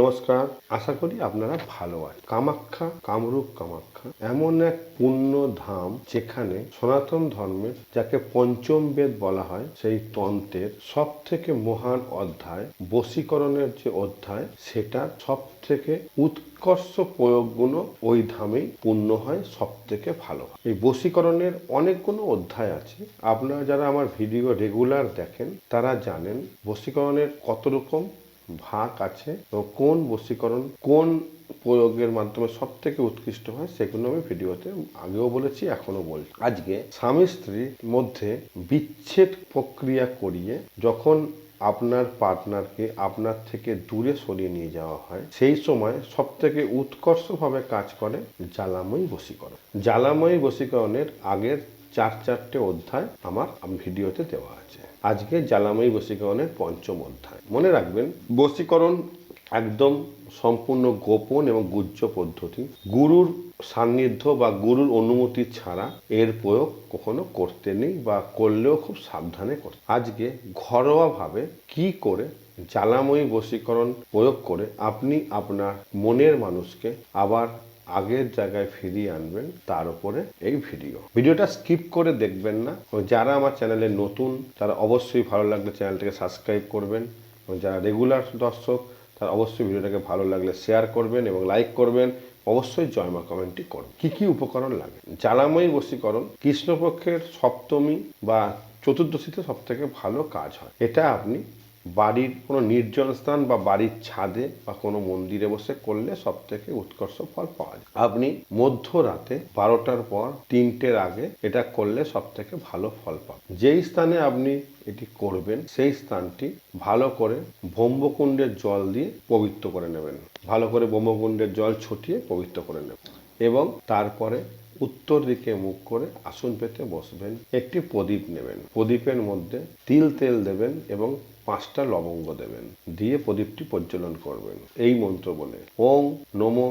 নমস্কার, আশা করি আপনারা ভালো আছেন কামাখ্যা, কামরূপ কামাখ্যা, এমন এক পুণ্য ধাম যেখানে সনাতন ধর্মের যাকে পঞ্চম বেদ বলা হয়, সেই তন্ত্রের সব থেকে মহান অধ্যায়, বশীকরণের যে অধ্যায় সেটা সব থেকে উৎকর্ষ প্রয়োগগুলো ওই ধামেই পূর্ণ হয় সব থেকে ভালো। এই বশীকরণের অনেকগুলো অধ্যায় আছে আপনারা যারা আমার ভিডিও রেগুলার দেখেন, তারা জানেন বশীকরণের কত রকম ভাগ আছে। এবং কোন বশীকরণ কোন প্রয়োগের মাধ্যমে সব থেকে উৎকৃষ্ট হয় সেগুলো আমি ভিডিওতে আগেও বলেছি এখনও বলছি। আজকে স্বামী স্ত্রীর মধ্যে বিচ্ছেদ প্রক্রিয়া করিয়ে যখন আপনার পার্টনারকে আপনার থেকে দূরে সরিয়ে নিয়ে যাওয়া হয়, সেই সময় সব থেকে উৎকর্ষভাবে কাজ করে জ্বালাময়ী বশীকরণ। জ্বালাময়ী বশীকরণের আগের চার চারটে অধ্যায় আমার ভিডিওতে দেওয়া আছে। আজকে জ্বালাময়ী বশীকরণের পঞ্চম অধ্যায়। মনে রাখবেন, বশীকরণ একদম সম্পূর্ণ গোপন এবং গুহ্য পদ্ধতি। গুরুর সান্নিধ্য বা গুরুর অনুমতি ছাড়া এর প্রয়োগ কখনো করতে নেই বা করলেও খুব সাবধানে করতে আজকে ঘরোয়াভাবে কি করে জ্বালাময়ী বশীকরণ প্রয়োগ করে আপনি আপনার মনের মানুষকে আবার আগের জায়গায় ফিরিয়ে আনবেন, তার উপরে এই ভিডিও ভিডিওটা স্কিপ করে দেখবেন না। যারা আমার চ্যানেলে নতুন, তারা অবশ্যই ভালো লাগলে চ্যানেলটাকে সাবস্ক্রাইব করবেন। এবং যারা রেগুলার দর্শক, তারা অবশ্যই ভিডিওটাকে ভালো লাগলে শেয়ার করবেন এবং লাইক করবেন। অবশ্যই জয়মা কমেন্টটি করুন। কি কি উপকরণ লাগে? জ্বালাময়ী বশীকরণ। কৃষ্ণপক্ষের সপ্তমী বা চতুর্দশীতে সব থেকে ভালো কাজ হয়। এটা আপনি বাড়ির কোনো নির্জন স্থান বা বাড়ির ছাদে বা কোনো মন্দিরে বসে করলে সব থেকে উৎকর্ষ ফল পাওয়া যায়। আপনি মধ্যরাতে বারোটার পর তিনটের আগে এটা করলে সব থেকে ভালো ফল পাবেন। যেই স্থানে আপনি এটি করবেন, সেই স্থানটি ভালো করে ব্রহ্মকুণ্ডের জল দিয়ে পবিত্র করে নেবেন। ভালো করে ব্রহ্মকুণ্ডের জল ছটিয়ে পবিত্র করে নেবেন এবং তারপরে উত্তর দিকে মুখ করে আসন পেতে বসবেন। একটি প্রদীপ নেবেন। প্রদীপের মধ্যে তিল তেল দেবেন এবং পাঁচটা লবঙ্গ দেবেন, দিয়ে প্রদীপটি প্রজ্বলন করবেন। এই মন্ত্র বলে, ওং নমো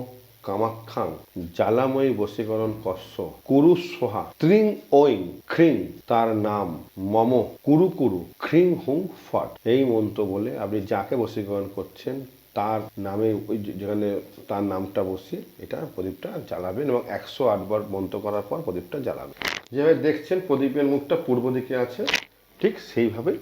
কামাখ্যাং জ্বালাময়ী বশীকরণ কস্য কুরু সোহা ত্রিং ওইং খ্রিং তার নাম মম কুরু কুরু খ্রিং হুং ফট। এই মন্ত্র বলে আপনি যাকে বশীকরণ করছেন, তার নামে ওই যেখানে তার নামটা বসিয়ে এটা প্রদীপটা জ্বালাবেন এবং একশো আটবার মন্ত্র করার পর প্রদীপটা জ্বালাবেন। যেভাবে দেখছেন, প্রদীপের মুখটা পূর্ব দিকে আছে, ঠিক সেইভাবেই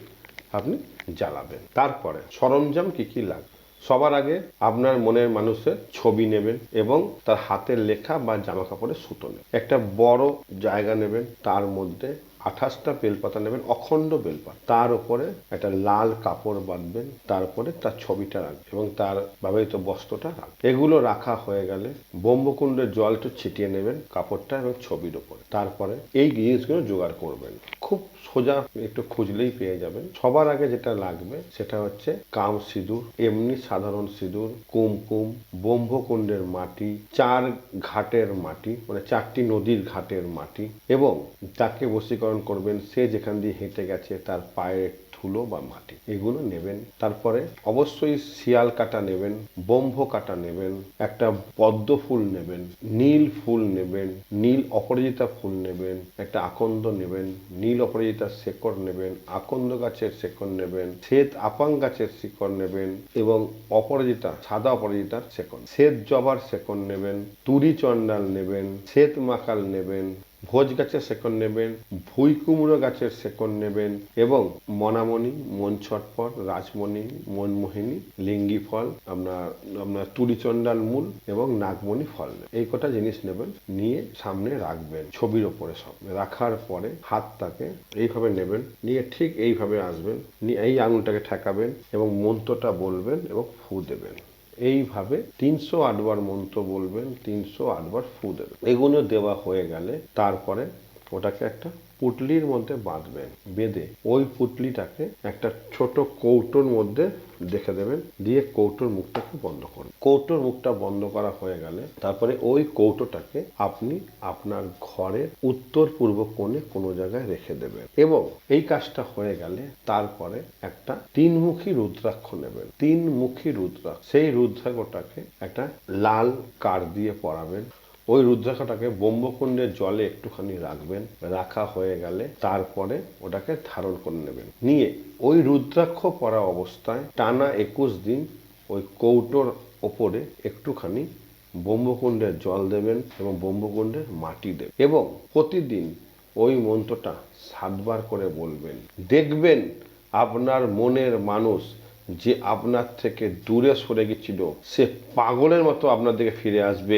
আপনি জ্বালাবেন। তারপরে সরঞ্জাম কি কি লাগবে? সবার আগে আপনার মনের মানুষের ছবি নেবেন এবং তার হাতের লেখা বা জামা কাপড়ের সুতো নেবেন। একটা বড় জায়গা নেবেন, তার মধ্যে আঠাশটা বেলপাতা নেবেন, অখণ্ড বেলপাতা। তার উপরে একটা লাল কাপড় বাঁধবেন, তারপরে তার ছবিটা রাখবেন এবং তার ব্যবহৃত বস্ত্রটা রাখবেন। এগুলো রাখা হয়ে গেলে ব্রহ্মকুণ্ডের জলটা ছিটিয়ে নেবেন কাপড়টা এবং ছবির উপরে। তারপরে এই জিনিসগুলো জোগাড় করবেন। খুব সোজা একটু খুঁজলেই পেয়ে যাবেন। সবার আগে যেটা লাগবে সেটা হচ্ছে কাম সিঁদুর, এমনি সাধারণ সিঁদুর, কুমকুম, ব্রহ্মকুণ্ডের মাটি, চার ঘাটের মাটি মানে চারটি নদীর ঘাটের মাটি এবং যাকে বশীকরণ করবেন সে যেখান দিয়ে হেঁটে গেছে তার পায়ের ধুলো বা মাটি, এগুলো নেবেন। তারপরে অবশ্যই শিয়াল কাটা নেবেন, বম্ভ কাটা নেবেন, একটা পদ্ম ফুল নেবেন, নীল ফুল নেবেন, নীল অপরাজিতা ফুল নেবেন, একটা আকন্দ নেবেন, নীল অপরাজিতার শেকড় নেবেন, আকন্দ গাছের শেকড় নেবেন, শ্বেত আপাং গাছের শিকড় নেবেন এবং অপরাজিতা, সাদা অপরাজিতার শেকড়। শ্বেত জবার শেকড় নেবেন, তুরি চণ্ডাল নেবেন, শ্বেত মাকাল নেবেন ভোজ গাছের শেকড় নেবেন, ভুই কুমড়ো গাছের শেকড় নেবেন এবং মনামণি, মন ছটপট, রাজমণি মনমোহিনী লিঙ্গি ফল, আপনার আপনার তুরিচণ্ডাল মূল এবং নাগমণি ফল। এই কটা জিনিস নেবেন, নিয়ে সামনে রাখবেন ছবির ওপরে সব রাখার পরে হাতটাকে এইভাবে নেবেন, নিয়ে ঠিক এইভাবে আসবেন, নিয়ে এই আঙুলটাকে ঠেকাবেন এবং মন্ত্রটা বলবেন এবং ফু দেবেন এইভাবে তিনশো আটবার মন্ত্র বলবেন, তিনশো আটবার ফু দেবেন। এগুলো দেওয়া হয়ে গেলে তারপরে ওটাকে একটা পুটলির মধ্যে বাঁধবেন, বেঁধে ওই পুটলিটাকে একটা ছোট কৌটোর মধ্যে দেখে দেবেন। দিয়ে কৌটোর মুখটাকে বন্ধ করুন। কৌটোর মুখটা বন্ধ করা হয়ে গেলে তারপরে ওই কৌটোটাকে আপনি আপনার ঘরের উত্তর পূর্ব কোণে কোনো জায়গায় রেখে দেবেন। এবং এই কাজটা হয়ে গেলে তারপরে একটা তিনমুখী রুদ্রাক্ষ নেবেন। তিনমুখী রুদ্রাক্ষ। সেই রুদ্রাক্ষটাকে একটা লাল কার দিয়ে পরাবেন। ওই রুদ্রাক্ষটাকে ব্রহ্মকুণ্ডের জলে একটুখানি রাখবেন, রাখা হয়ে গেলে তারপরে ওটাকে ধারণ করে নেবেন। নিয়ে ওই রুদ্রাক্ষ পরা অবস্থায় টানা একুশ দিন ওই কৌটোর ওপরে একটুখানি ব্রহ্মকুণ্ডের জল দেবেন এবং ব্রহ্মকুণ্ডের মাটি দেবেন। এবং প্রতিদিন ওই মন্ত্রটা সাতবার করে বলবেন। দেখবেন আপনার মনের মানুষ যে আপনার থেকে দূরে সরে গেছিল, সে পাগলের মতো আপনার দিকে ফিরে আসবে।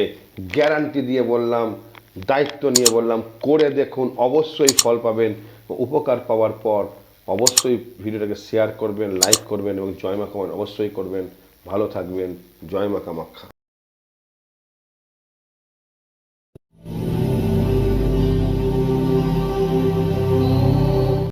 গ্যারান্টি দিয়ে বললাম, দায়িত্ব নিয়ে বললাম, করে দেখুন, অবশ্যই ফল পাবেন। উপকার পাওয়ার পর অবশ্যই ভিডিওটাকে শেয়ার করবেন লাইক করবেন এবং জয় মা কামাখ্যা অবশ্যই করবেন। ভালো থাকবেন, জয় মা কামাখ্যা।